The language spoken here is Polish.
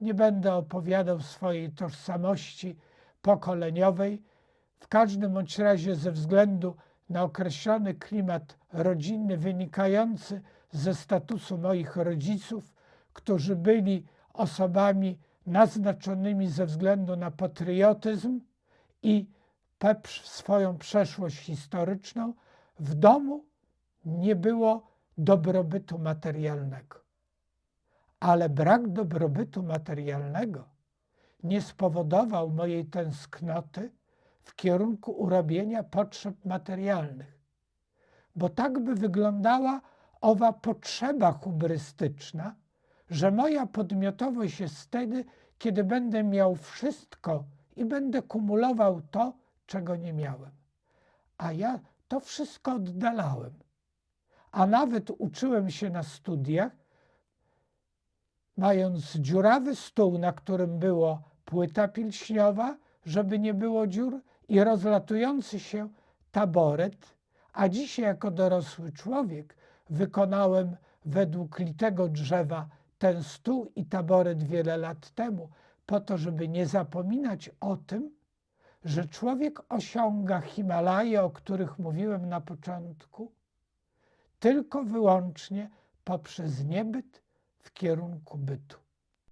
nie będę opowiadał swojej tożsamości pokoleniowej. W każdym bądź razie ze względu na określony klimat rodzinny wynikający ze statusu moich rodziców, którzy byli osobami naznaczonymi ze względu na patriotyzm i swoją przeszłość historyczną, w domu nie było dobrobytu materialnego. Ale brak dobrobytu materialnego nie spowodował mojej tęsknoty w kierunku urobienia potrzeb materialnych. Bo tak by wyglądała owa potrzeba hubrystyczna, że moja podmiotowość jest wtedy, kiedy będę miał wszystko i będę kumulował to, czego nie miałem. A ja to wszystko oddalałem. A nawet uczyłem się na studiach, mając dziurawy stół, na którym była płyta pilśniowa, żeby nie było dziur, i rozlatujący się taboret, a dzisiaj jako dorosły człowiek wykonałem według litego drzewa ten stół i taboret wiele lat temu, po to, żeby nie zapominać o tym, że człowiek osiąga Himalaje, o których mówiłem na początku, tylko wyłącznie poprzez niebyt w kierunku bytu.